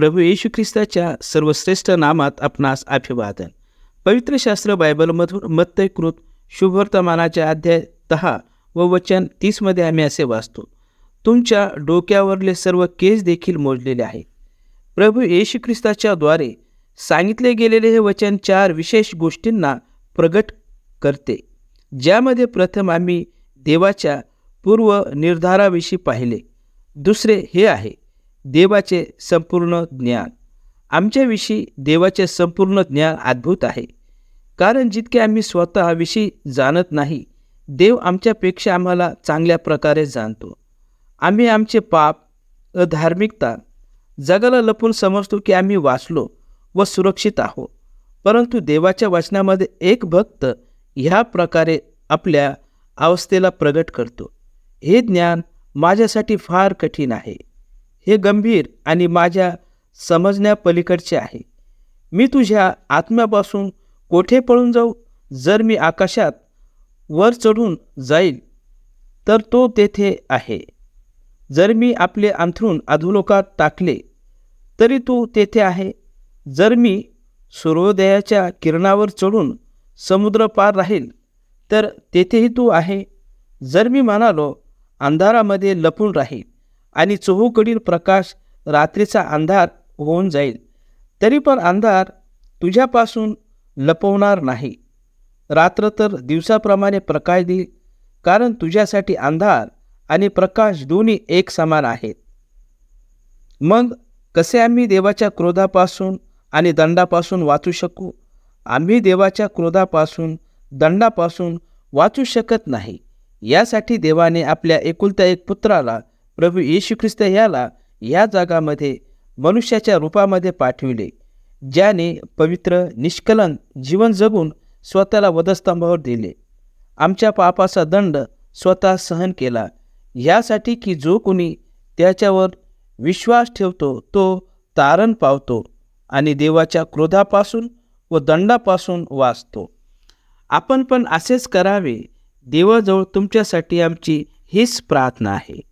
प्रभू येशू ख्रिस्ताच्या सर्वश्रेष्ठ नामात आपणास अभिवादन. पवित्र शास्त्र बायबलमधून मत्तयकृत शुभवर्तमानाच्या अध्याय दहा व वचन तीसमध्ये आम्ही असे वाचतो तुमच्या डोक्यावरले सर्व केस देखील मोजलेले आहेत. प्रभू येशू ख्रिस्ताच्या द्वारे सांगितले गेलेले हे वचन चार विशेष गोष्टींना प्रगट करते ज्यामध्ये प्रथम आम्ही देवाच्या पूर्व निर्धाराविषयी पाहिले. दुसरे हे आहे देवाचे संपूर्ण ज्ञान. आमच्याविषयी देवाचे संपूर्ण ज्ञान अद्भुत आहे. कारण जितके आम्ही स्वतःविषयी जाणत नाही देव आमच्यापेक्षा आम्हाला चांगल्या प्रकारे जाणतो. आम्ही आमचे पाप अधार्मिकता जगाला लपून समजतो की आम्ही वाचलो व सुरक्षित आहोत. परंतु देवाच्या वचनामध्ये एक भक्त ह्या प्रकारे आपल्या अवस्थेला प्रगट करतो. हे ज्ञान माझ्यासाठी फार कठीण आहे. हे गंभीर आणि माझ्या समजण्यापलीकडचे आहे. मी तुझ्या आत्म्यापासून कोठे पळून जाऊ? जर मी आकाशात वर चढून जाईल तर तो तेथे आहे. जर मी आपले अंथरूण अधोलोकात टाकले तरी तो तेथे आहे. जर मी सूर्योदयाच्या किरणावर चढून समुद्र पार राहील तर तेथेही तू आहे. जर मी म्हणालो अंधारामध्ये लपून राहील आणि चहूकडील प्रकाश रात्रीचा अंधार होऊन जाईल. तरी पण अंधार तुझ्यापासून लपवणार नाही. रात्र तर दिवसाप्रमाणे प्रकाश देईल कारण तुझ्यासाठी अंधार आणि प्रकाश दोन्ही एक समान आहेत. मग कसे आम्ही देवाच्या क्रोधापासून आणि दंडापासून वाचू शकू? आम्ही देवाच्या क्रोधापासून दंडापासून वाचू शकत नाही. यासाठी देवाने आपल्या एकुलत्या एक पुत्राला प्रभू येशू ख्रिस्त याला या जागामध्ये मनुष्याच्या रूपामध्ये पाठविले ज्याने पवित्र निष्कलन जीवन जगून स्वतःला वधस्तंभावर दिले. आमच्या पापाचा दंड स्वतः सहन केला. यासाठी की जो कोणी त्याच्यावर विश्वास ठेवतो तो तारण पावतो आणि देवाच्या क्रोधापासून व दंडापासून वाचतो. आपण पण असेच करावे. देवाजवळ तुमच्यासाठी आमची हीच प्रार्थना आहे.